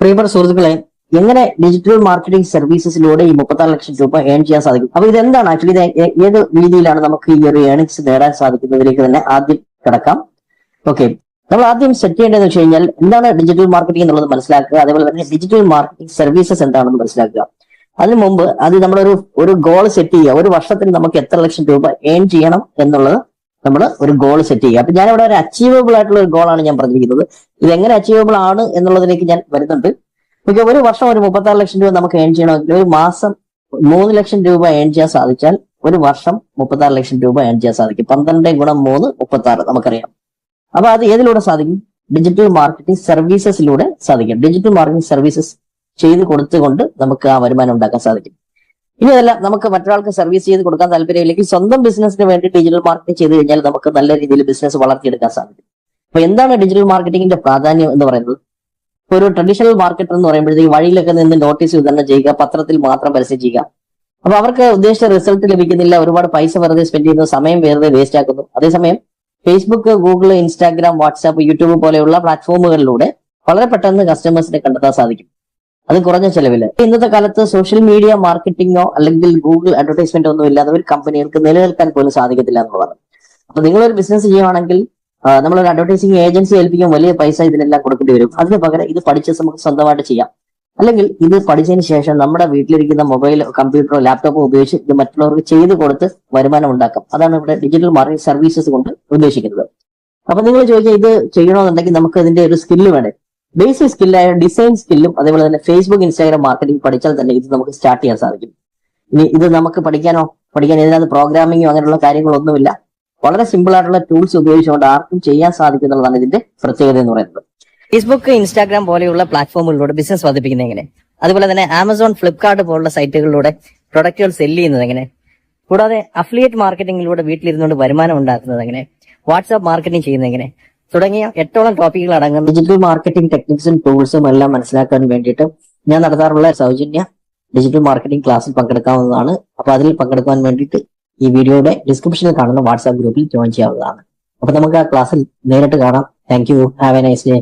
പ്രിയപ്പെട്ട സുഹൃത്തുക്കളെ എങ്ങനെ ഡിജിറ്റൽ മാർക്കറ്റിംഗ് സർവീസസിലൂടെ ഈ മുപ്പത്താറ് ലക്ഷം രൂപ ഏൺ ചെയ്യാൻ സാധിക്കും? അപ്പൊ ഇതെന്താണ് ആക്ച്വലി ഇത് ഏത് രീതിയിലാണ് നമുക്ക് ഈ ഒരു ഏണിങ്സ് നേടാൻ സാധിക്കുന്നതിലേക്ക് തന്നെ ആദ്യം കിടക്കാം. ഓക്കെ നമ്മൾ ആദ്യം സെറ്റ് ചെയ്യേണ്ടതെന്ന് വെച്ച് കഴിഞ്ഞാൽ എന്താണ് ഡിജിറ്റൽ മാർക്കറ്റിംഗ് എന്നുള്ളത് മനസ്സിലാക്കുക അതേപോലെ തന്നെ ഡിജിറ്റൽ മാർക്കറ്റിംഗ് സർവീസസ് എന്താണെന്ന് മനസ്സിലാക്കുക. അതിനു മുമ്പ് അത് നമ്മളൊരു ഒരു ഗോൾ സെറ്റ് ചെയ്യുക. ഒരു വർഷത്തിൽ നമുക്ക് എത്ര ലക്ഷം രൂപ ഏൺ ചെയ്യണം എന്നുള്ളത് നമ്മൾ ഒരു ഗോൾ സെറ്റ് ചെയ്യുക. അപ്പൊ ഞാനിവിടെ ഒരു അച്ചീവബിൾ ആയിട്ടുള്ള ഒരു ഗോളാണ് ഞാൻ പറഞ്ഞിരിക്കുന്നത്. ഇത് എങ്ങനെ അച്ചീവബിൾ ആണ് എന്നുള്ളതിലേക്ക് ഞാൻ വരുന്നുണ്ട്. ഓക്കെ ഒരു വർഷം ഒരു മുപ്പത്താറ് ലക്ഷം രൂപ നമുക്ക് ഏൺ ചെയ്യണമെങ്കിൽ ഒരു മാസം മൂന്ന് ലക്ഷം രൂപ ഏൺ ചെയ്യാൻ സാധിച്ചാൽ ഒരു വർഷം മുപ്പത്താറ് ലക്ഷം രൂപ ഏൺ ചെയ്യാൻ സാധിക്കും. പന്ത്രണ്ട് ഗുണം മൂന്ന് മുപ്പത്താറ് നമുക്കറിയാം. അപ്പൊ അത് ഏതിലൂടെ സാധിക്കും? ഡിജിറ്റൽ മാർക്കറ്റിംഗ് സർവീസസിലൂടെ സാധിക്കും. ഡിജിറ്റൽ മാർക്കറ്റിംഗ് സർവീസസ് ചെയ്ത് കൊടുത്തുകൊണ്ട് നമുക്ക് ആ വരുമാനം ഉണ്ടാക്കാൻ സാധിക്കും. ഇനി അതല്ല നമുക്ക് മറ്റൊരാൾക്ക് സർവീസ് ചെയ്ത് കൊടുക്കാൻ താല്പര്യമില്ലെങ്കിൽ സ്വന്തം ബിസിനസിന് വേണ്ടി ഡിജിറ്റൽ മാർക്കറ്റിംഗ് ചെയ്ത് കഴിഞ്ഞാൽ നമുക്ക് നല്ല രീതിയിൽ ബിസിനസ് വളർത്തിയെടുക്കാൻ സാധിക്കും. അപ്പൊ എന്താണ് ഡിജിറ്റൽ മാർക്കറ്റിംഗിന്റെ പ്രാധാന്യം എന്ന് പറയുന്നത്? ഒരു ട്രഡീഷണൽ മാർക്കറ്റർ എന്ന് പറയുമ്പോഴത്തേക്ക് വഴിയിലൊക്കെ നിന്ന് നോട്ടീസ് വിതരണം ചെയ്യുക പത്രത്തിൽ മാത്രം പരസ്യം ചെയ്യുക. അപ്പൊ അവർക്ക് ഉദ്ദേശിച്ച റിസൾട്ട് ലഭിക്കുന്നില്ല ഒരുപാട് പൈസ വെറുതെ സ്പെൻഡ് ചെയ്യുന്നു സമയം വെറുതെ വേസ്റ്റ് ആക്കുന്നു. അതേസമയം Facebook Google Instagram WhatsApp YouTube പോലെയുള്ള പ്ലാറ്റ്ഫോമുകളിലൂടെ വളരെ പെട്ടെന്ന് കസ്റ്റമേഴ്സിനെ കണ്ടെത്താൻ സാധിക്കും. അത് കുറഞ്ഞ ചെലവിൽ ഇന്നത്തെ കാലത്ത് സോഷ്യൽ മീഡിയ മാർക്കറ്റിംഗോ അല്ലെങ്കിൽ ഗൂഗിൾ അഡ്വർടൈസ്മെന്റ് ഒന്നും ഇല്ലാതെ ഒരു കമ്പനികൾക്ക് നിലനിൽക്കാൻ പോലും സാധിക്കത്തില്ല എന്നുള്ളതാണ്. അപ്പൊ നിങ്ങളൊരു ബിസിനസ് ചെയ്യുവാണെങ്കിൽ നമ്മളൊരു അഡ്വർടൈസിങ് ഏജൻസി ഏൽപ്പിക്കാൻ വലിയ പൈസ ഇതിനെല്ലാം കൊടുക്കേണ്ടി വരും. അതിന് പകരം ഇത് പഠിച്ച് നമുക്ക് സ്വന്തമായിട്ട് ചെയ്യാം. അല്ലെങ്കിൽ ഇത് പഠിച്ചതിന് ശേഷം നമ്മുടെ വീട്ടിലിരിക്കുന്ന മൊബൈൽ കമ്പ്യൂട്ടറോ ലാപ്ടോപ്പോ ഉപയോഗിച്ച് ഇത് മറ്റുള്ളവർക്ക് ചെയ്തു കൊടുത്ത് വരുമാനം ഉണ്ടാക്കാം. അതാണ് ഇവിടെ ഡിജിറ്റൽ മാർക്കറ്റ് സർവീസസ് കൊണ്ട് ഉദ്ദേശിക്കുന്നത്. അപ്പൊ നിങ്ങൾ ചോദിച്ചാൽ ഇത് ചെയ്യണമെന്നുണ്ടെങ്കിൽ നമുക്ക് ഇതിന്റെ ഒരു സ്കില്ല് വേണ്ടേ? ബേസിക് സ്കില്ലായ ഡിസൈൻ സ്കില്ലും അതേപോലെ തന്നെ ഫേസ്ബുക്ക് ഇൻസ്റ്റാഗ്രാം മാർക്കറ്റിംഗ് പഠിച്ചാൽ തന്നെ ഇത് നമുക്ക് സ്റ്റാർട്ട് ചെയ്യാൻ സാധിക്കും. ഇനി ഇത് നമുക്ക് പഠിക്കാനോ പഠിക്കാൻ ഇതിനകത്ത് പ്രോഗ്രാമിങ്ങോ അങ്ങനെയുള്ള കാര്യങ്ങളൊന്നുമില്ല. വളരെ സിമ്പിൾ ആയിട്ടുള്ള ടൂൾസ് ഉപയോഗിച്ചുകൊണ്ട് ആർക്കും ചെയ്യാൻ സാധിക്കുന്നുള്ളതാണ് ഇതിന്റെ പ്രത്യേകത എന്ന് പറയുന്നത്. ഫേസ്ബുക്ക് ഇൻസ്റ്റാഗ്രാം പോലെയുള്ള പ്ലാറ്റ്ഫോമുകളിലൂടെ ബിസിനസ് വർദ്ധിപ്പിക്കുന്നത് എങ്ങനെ? അതുപോലെ തന്നെ ആമസോൺ ഫ്ലിപ്കാർട്ട് പോലുള്ള സൈറ്റുകളിലൂടെ പ്രൊഡക്റ്റുകൾ സെല്ല് ചെയ്യുന്നത് എങ്ങനെ? കൂടാതെ അഫിലിയേറ്റ് മാർക്കറ്റിംഗിലൂടെ വീട്ടിലിരുന്നുകൊണ്ട് വരുമാനം ഉണ്ടാക്കുന്നത് എങ്ങനെ? വാട്സാപ്പ് മാർക്കറ്റിംഗ് ചെയ്യുന്നത് എങ്ങനെ? തുടങ്ങിയ എട്ടോളം ടോപ്പിക്കുകൾ അടങ്ങുന്ന ഡിജിറ്റൽ മാർക്കറ്റിംഗ് ടെക്നിക്സും ടൂൾസും എല്ലാം മനസ്സിലാക്കാൻ വേണ്ടിയിട്ട് ഞാൻ നടത്താറുള്ള സൗജന്യ ഡിജിറ്റൽ മാർക്കറ്റിംഗ് ക്ലാസ്സിൽ പങ്കെടുക്കാവുന്നതാണ്. അപ്പൊ അതിൽ പങ്കെടുക്കാൻ വേണ്ടിയിട്ട് ഈ വീഡിയോയുടെ ഡിസ്ക്രിപ്ഷനിൽ കാണുന്ന വാട്സാപ്പ് ഗ്രൂപ്പിൽ ജോയിൻ ചെയ്യാവുന്നതാണ്. അപ്പൊ നമുക്ക് ആ ക്ലാസ്സിൽ നേരിട്ട് കാണാം. Thank you have a nice day